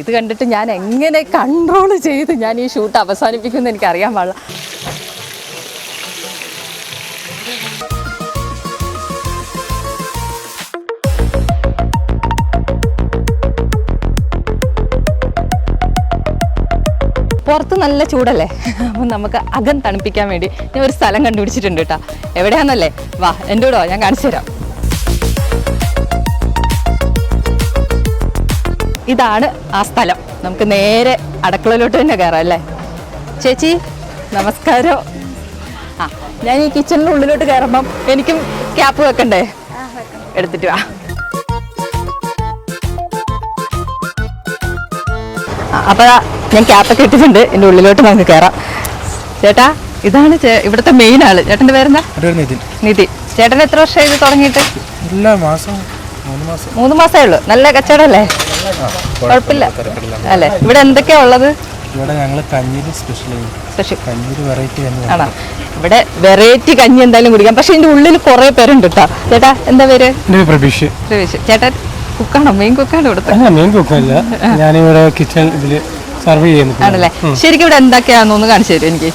ഇത് കണ്ടിട്ട് ഞാൻ എങ്ങനെ കൺട്രോൾ ചെയ്ത് ഞാൻ ഈ ഷൂട്ട് അവസാനിപ്പിക്കുമെന്ന് എനിക്ക് അറിയാൻ പാടില്ല. പുറത്ത് നല്ല ചൂടല്ലേ? അപ്പം നമുക്ക് അകം തണുപ്പിക്കാൻ വേണ്ടി ഞാൻ ഒരു സ്ഥലം കണ്ടുപിടിച്ചിട്ടുണ്ട് കേട്ടോ. എവിടെയാണെന്നല്ലേ വാ എന്റെ കൂടെ ഞാൻ കാണിച്ചു തരാം ഇതാണ് ആ സ്ഥലം. നമുക്ക് നേരെ അടുക്കളയിലോട്ട് തന്നെ കയറാം അല്ലേ? ചേച്ചി നമസ്കാരം. ആ ഞാൻ ഈ കിച്ചണിന്റെ ഉള്ളിലോട്ട് കയറുമ്പം എനിക്കും ക്യാപ്പ് വെക്കണ്ടേ? എടുത്തിട്ട് വാ. അപ്പോൾ ഞാൻ ക്യാപ്പൊക്കെ ഇട്ടിട്ടുണ്ട്. എന്റെ ഉള്ളിലോട്ട് നമുക്ക് കയറാം. ചേട്ടാ ഇതാണ് ഇവിടുത്തെ മെയിൻ ആൾ. ചേട്ടന്റെ പേരെന്താ? നിധി ചേട്ടൻ എത്ര വർഷമായി ഇത് തുടങ്ങിയിട്ട്? മൂന്ന് മാസമേ ഉള്ളൂ. നല്ല കച്ചവടമല്ലേ കുഴപ്പമില്ല. അല്ലേ? ഇവിടെ എന്തൊക്കെയാ ഉള്ളത്? ഇവിടെ ഞങ്ങൾ കഞ്ഞീര് സ്പെഷ്യൽ സ്പെഷ്യൽ കഞ്ഞീര് വെറൈറ്റി കഞ്ഞി ആണോ? ഇവിടെ വെറൈറ്റി കഞ്ഞി എന്തായാലും കുടിക്കാം. പക്ഷെ ഇതിന്റെ ഉള്ളിൽ കുറെ പേരുണ്ട് കേട്ടോ. ചേട്ടാ എന്താ പേര്? പ്രതീക്ഷ പ്രതീക്ഷ ചേട്ടാ കുക്കാണോ? മെയിൻ കുക്കാണോ ഇവിടുത്തെ മെയിൻ കുക്കല്ല. ഞാനിവിടെ കിച്ചൺ ഇതിൽ സർവ് ചെയ്യുന്നു. ആണല്ലേ? ശരിക്കും ഇവിടെ എന്തൊക്കെയാണെന്ന് ഒന്ന് കാണിച്ചു തരും എനിക്ക്?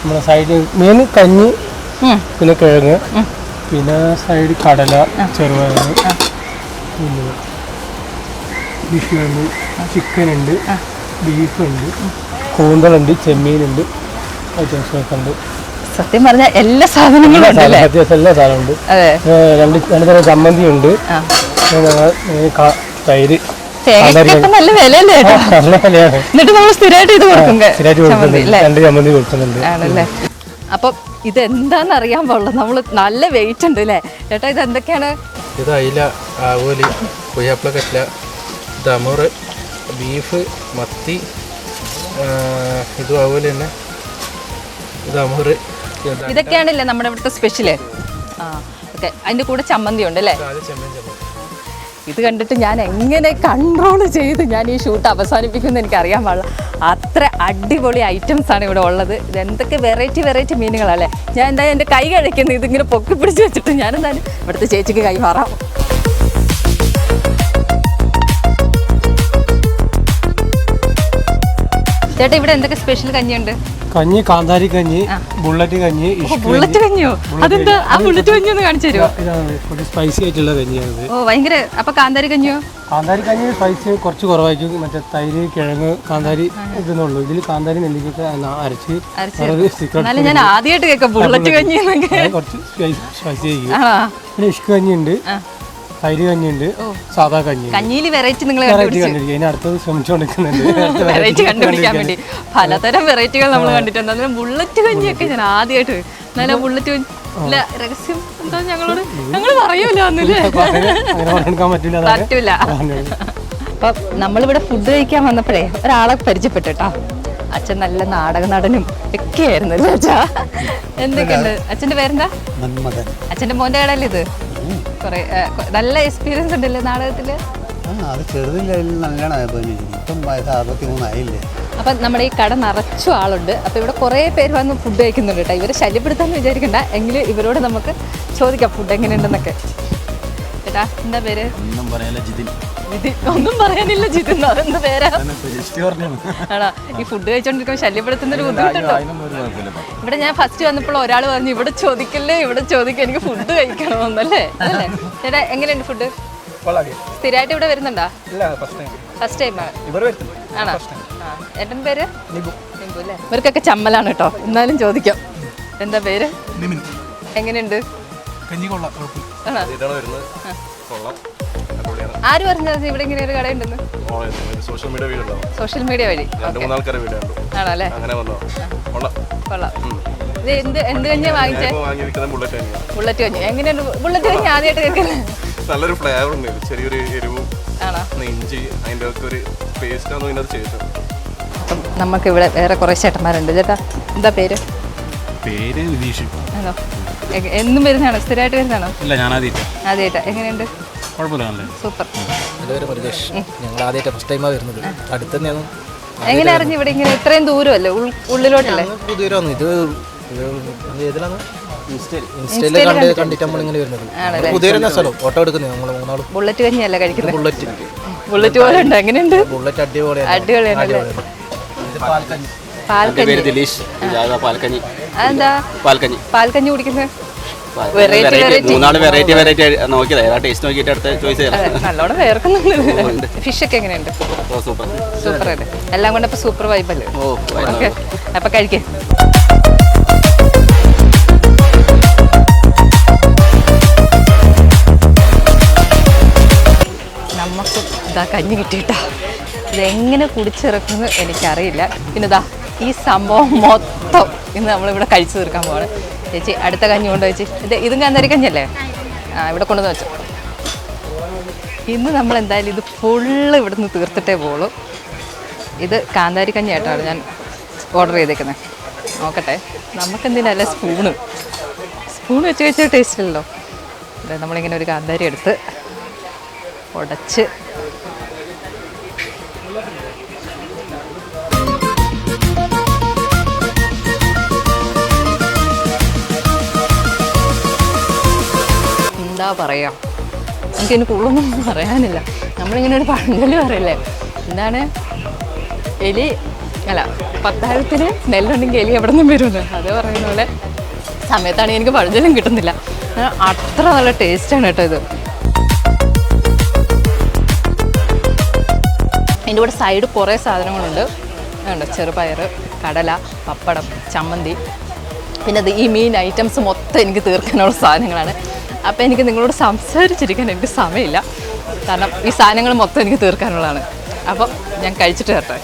നമ്മുടെ സൈഡിൽ മെയിൻ കഞ്ഞി പിന്നെ കിഴങ്ങ് പിന്നെ സൈഡ് കടല ചെറുപയർ പിന്നെ ഫിഷ് ഉണ്ട് ചിക്കൻ ഉണ്ട് ബീഫ് ഉണ്ട് കൂന്തലുണ്ട് ചെമ്മീനുണ്ട് ഐറ്റംസൊക്കെ ഉണ്ട് സത്യം പറഞ്ഞാൽ എല്ലാ സാധനങ്ങളും എല്ലാ സാധനമുണ്ട് അതെ. രണ്ട് രണ്ട് തരം ചമ്മന്തി ഉണ്ട് തൈര്. നല്ല വിലയല്ലേ എന്നിട്ട് നമ്മൾ സ്ഥിരമായിട്ട് ഇത് കൊടുക്കും രണ്ട് ചമ്മന്തി കൊടുക്കുന്നുണ്ട്. ആണല്ലേ? അപ്പം ഇത് എന്താന്ന് അറിയാൻ പാടില്ല. നമ്മൾ നല്ല വെയിറ്റ് ഉണ്ട് അല്ലേ? ചേട്ടാ ഇത് എന്തൊക്കെയാണ് ഇത് അയില ആവോലി പുയ്യാപ്പിള കറ്റ്ല ദമൂറ് ബീഫ് മത്തി ഇതും അതുപോലെ തന്നെ ഇത് ഇതൊക്കെയാണല്ലേ നമ്മുടെ ഇവിടുത്തെ സ്പെഷ്യൽ? ആ ഓക്കെ. അതിന്റെ കൂടെ ചമ്മന്തി ഉണ്ട് അല്ലേ? ഇത് കണ്ടിട്ട് ഞാൻ എങ്ങനെ കൺട്രോൾ ചെയ്ത് ഞാൻ ഈ ഷൂട്ട് അവസാനിപ്പിക്കുമെന്ന് എനിക്ക് അറിയാൻ പാടില്ല. അത്ര അടിപൊളി ഐറ്റംസ് ആണ് ഇവിടെ ഉള്ളത്. ഇത് എന്തൊക്കെ വെറൈറ്റി വെറൈറ്റി മീനുകളല്ലേ? ഞാൻ എന്തായാലും എന്റെ കൈ കഴിക്കുന്നത് ഇതിങ്ങനെ പൊക്കി പിടിച്ച് വെച്ചിട്ട് ഞാൻ എന്തായാലും ഇവിടുത്തെ ചേച്ചിക്ക് കൈ ചേട്ടാ ഇവിടെ എന്തൊക്കെ സ്പെഷ്യൽ കഞ്ഞിയുണ്ട്? കഞ്ഞി കാന്താരി കഞ്ഞി ബുള്ളറ്റ് കഞ്ഞി ബുള്ളറ്റ് കഞ്ഞിയോ? അതെന്താ? ആ ബുള്ളറ്റ് കഞ്ഞി ഒന്ന് കാണിച്ചു തരുമോ? സ്പൈസി ആയിട്ടുള്ള കഞ്ഞിയാണ് ഓ ഭയങ്കര അപ്പൊ കാന്താരി കഞ്ഞിയോ? കാന്താരി കഞ്ഞി സ്പൈസി കുറച്ച് കുറവായിരിക്കും. മറ്റേ തൈര് കിഴങ്ങ് കാന്താരി ഇതെന്നുള്ളൂ ഇതിൽ കാന്താരി നെല്ലിക്കൊക്കെ അരച്ച് ഞാൻ ആദ്യമായിട്ട് കേൾക്കാം ബുള്ളറ്റ് കഞ്ഞി കുറച്ച് സ്പൈസി ആയിരിക്കും. പിന്നെ ഇഷ്ക് കഞ്ഞിയുണ്ട്. ആ. തൈര് കഞ്ഞിയുണ്ട്. സാധാ കഞ്ഞി കഞ്ഞിയിൽ വെറൈറ്റി നിങ്ങൾ വെറൈറ്റി കണ്ടിരിക്കും ഇനി അടുത്തത് ശ്രമിച്ചുകൊണ്ടിരിക്കുന്നുണ്ട് വെറൈറ്റി കണ്ടുപിടിക്കാൻ വേണ്ടി. പലതരം വെറൈറ്റികൾ നമ്മൾ കണ്ടിട്ടുണ്ട്. അതിന് ബുള്ളറ്റ് കഞ്ഞിയൊക്കെ ഞാൻ ആദ്യമായിട്ട് നല്ല ബുള്ളറ്റ് രഹസ്യം എന്താ ഞങ്ങളോട്? ഞങ്ങൾ പറയൂല പറ്റൂല. അപ്പൊ നമ്മളിവിടെ ഫുഡ് കഴിക്കാൻ വന്നപ്പോഴേ ഒരാളെ പരിചയപ്പെട്ടുട്ടോ അച്ഛൻ നല്ല നാടക നടനും ഒക്കെ ആയിരുന്നു അല്ലേ അച്ഛാ? എന്തൊക്കെയുണ്ട്? അച്ഛന്റെ പേരെന്താ? അച്ഛന്റെ മോന്റെ കടല്ലേ ഇത് കൊറേ നല്ല എക്സ്പീരിയൻസ് ഉണ്ടല്ലേ നാടകത്തിൽ ആ അത് നല്ലോണം അഭിനയിക്കുന്നു ഇപ്പം വയസ്സ് അറുപത്തി മൂന്നായില്ലേ അപ്പം നമ്മുടെ ഈ കട നിറച്ചു ആളുണ്ട്. അപ്പോൾ ഇവിടെ കുറേ പേര് വന്ന് ഫുഡ് കഴിക്കുന്നുണ്ട് കേട്ടോ. ഇവരെ ശല്യപ്പെടുത്താന്ന് വിചാരിക്കണ്ട. എങ്കിലും ഇവരോട് നമുക്ക് ചോദിക്കാം ഫുഡ് എങ്ങനെയുണ്ടെന്നൊക്കെ. ചേട്ടാ എന്താ പേര്? ഒന്നും പറയാനില്ല ജിതിൻ. ജിതിൻ. ഒന്നും പറയാനില്ല ജിതിൻ. അതെന്ത് പേരാ? ആണോ? ഈ ഫുഡ് കഴിച്ചോണ്ടിരിക്കുമ്പോൾ ശല്യപ്പെടുത്തുന്ന ഒരു ബുദ്ധിമുട്ടുണ്ടോ ഇവിടെ ഞാൻ ഫസ്റ്റ് വന്നപ്പോൾ ഒരാൾ പറഞ്ഞു ഇവിടെ ചോദിക്കല്ലേ ഇവിടെ ചോദിക്കാം എനിക്ക് ഫുഡ് കഴിക്കണമെന്നല്ലേ? അല്ലേ ചേട്ടാ എങ്ങനെയുണ്ട് ഫുഡ് സ്ഥിരമായിട്ട് ഇവിടെ വരുന്നുണ്ടോ? ഫസ്റ്റ് ടൈം ആണോ? ഏട്ടൻ പേര്? ഇവർക്കൊക്കെ ചമ്മലാണ് കേട്ടോ. എന്നാലും ചോദിക്കാം. എന്താ പേര്? എങ്ങനെയുണ്ട്? ആണോ? ആര് പറഞ്ഞത് ഇവിടെ ഇങ്ങനെ ഒരു കടയുണ്ടെന്ന്? Social media video social media വഴി. രണ്ട് മൂന്നാൾക്കാരെ വീഡിയോ ഉണ്ട് ആണല്ലേ? അങ്ങനെ വന്നോ കൊള്ളാം. കൊള്ളാം. ഇത് എന്ത് എന്ത് കഞ്ഞാ വാങ്ങിച്ചേ? ബുള്ളറ്റ് കഞ്ഞി. എങ്ങനെയുണ്ട്? ബുള്ളറ്റ് കഞ്ഞി ആദ്യമായിട്ട് കേൾക്കുന്നത്. നല്ലൊരു ഫ്ലേവർ ഉണ്ട്. ചെറിയൊരു എരിവും ഇഞ്ചി അതിന്റെ ഒക്കെ ഒരു പേസ്റ്റ് ആണ് ഇതിനകത്ത് ചെയ്തത് അപ്പം നമുക്കിവിടെ വേറെ കുറേ ചേട്ടന്മാരുണ്ട്. ചേട്ടാ എന്താ പേര്? പേര് വിതീഷ് ആണോ? എന്നും വരുന്നതാണോ? സ്ഥിരമായിട്ട് വരുന്നതാണോ? ഇല്ല ഞാൻ ആദ്യമായിട്ട് ആദ്യമായിട്ടാ എങ്ങനെയുണ്ട്? കുഴപ്പമില്ല. സൂപ്പർ. എന്റെ പേര് പരിദേശ് ഞങ്ങൾ ആദ്യമായിട്ട് ഫസ്റ്റ് ടൈമാണ് വരുന്നത്. അടുത്ത് തന്നെയാണ് എങ്ങനെ അറിഞ്ഞു ഇവിടെ ഇങ്ങനെ ഇത്രയും ദൂരമല്ലേ? ഉള്ളിലോട്ടല്ലേ? വന്നു. ഇത് ഏതിലാണ്? ഇൻസ്റ്റയിൽ. കണ്ട് കണ്ടിട്ട് നമ്മളിങ്ങനെ വരുന്നത്. പുതിയൊരു സ്ഥലം ഫോട്ടോ എടുക്കുന്നത് നമ്മൾ മൂന്നാളും. ബുള്ളറ്റ് കഞ്ഞിയല്ല കഴിക്കുന്നത്? ബുള്ളറ്റ് ബുള്ളറ്റ് പോലെ ഉണ്ട്? എങ്ങനെയുണ്ട്? ബുള്ളറ്റ് അടിപൊളിയാണ്. അടിപൊളിയാണല്ലേ ഇത് പാൽക്കഞ്ഞി. പാൽക്കഞ്ഞി. പാൽക്കഞ്ഞി കുടിക്കുന്നത്? Variety, വെറൈറ്റി വെറൈറ്റി നോക്കിയതാ. ഏതാ ടേസ്റ്റ് നോക്കിയിട്ട് അടുത്ത ചോയ്സ് നല്ലോണം വേർക്കുന്നുണ്ട്. ഫിഷ് ഒക്കെ എങ്ങനെയുണ്ട്? സൂപ്പർ സൂപ്പർ അല്ലേ? എല്ലാം കൊണ്ട് അപ്പൊ സൂപ്പർ വൈബല്ലേ ഓക്കെ അപ്പൊ കഴിക്കേ. നമുക്ക് ഇതാ കഞ്ഞി കിട്ടിയിട്ടാ. ഇതെങ്ങനെ കുടിച്ചിറക്കുമെന്ന് എനിക്കറിയില്ല. പിന്നെ ഇതാ ഈ സംഭവം മൊത്തം ഇന്ന് നമ്മളിവിടെ കഴിച്ചു തീർക്കാൻ പോവാണ്. ചേച്ചി അടുത്ത കഞ്ഞി കൊണ്ട് ചേച്ചി. ഇത് ഇതും കാന്താരി കഞ്ഞല്ലേ ആ ഇവിടെ കൊണ്ടുവന്ന് വെച്ചു. ഇന്ന് നമ്മൾ എന്തായാലും ഇത് ഫുള്ള് ഇവിടുന്ന് തീർത്തിട്ടേ പോളൂ ഇത് കാന്താരി കഞ്ഞി ആയിട്ടാണ് ഞാൻ ഓർഡർ ചെയ്തേക്കുന്നത് നോക്കട്ടെ നമുക്കെന്തിനല്ല സ്പൂണ് സ്പൂൺ വെച്ച് കഴിച്ചാൽ ടേസ്റ്റ് ഇല്ലല്ലോ. അതെ നമ്മളിങ്ങനെ ഒരു കാന്താരി എടുത്ത് ഉടച്ച് എന്താ പറയാ എനിക്ക് കൂടുതലൊന്നും പറയാനില്ല. നമ്മളിങ്ങനെ ഒരു പഴഞ്ചൊല്ലി പറയില്ലേ? എന്താണ്? എലി അല്ല പത്താഴത്തിന് നെല്ലുണ്ടെങ്കിൽ എലി എവിടെ നിന്നും വരുമെന്ന്? അത് പറയുന്ന പോലെ സമയത്താണ് എനിക്ക് പഴഞ്ചൊല്ലും കിട്ടുന്നില്ല. അത്ര നല്ല ടേസ്റ്റാണ് കേട്ടോ ഇത്. എന്റെ കൂടെ സൈഡ് കുറേ സാധനങ്ങളുണ്ട്. ഉണ്ട് ചെറുപയർ കടല പപ്പടം ചമ്മന്തി. പിന്നെ അത് ഈ മീൻ ഐറ്റംസ് മൊത്തം എനിക്ക് തീർക്കാനുള്ള സാധനങ്ങളാണ്. അപ്പോൾ എനിക്ക് നിങ്ങളോട് സംസാരിച്ചിരിക്കാൻ എനിക്ക് സമയമില്ല. കാരണം ഈ സാധനങ്ങൾ മൊത്തം എനിക്ക് തീർക്കാനുള്ളതാണ്. അപ്പം ഞാൻ കഴിച്ചിട്ട് തരട്ടെ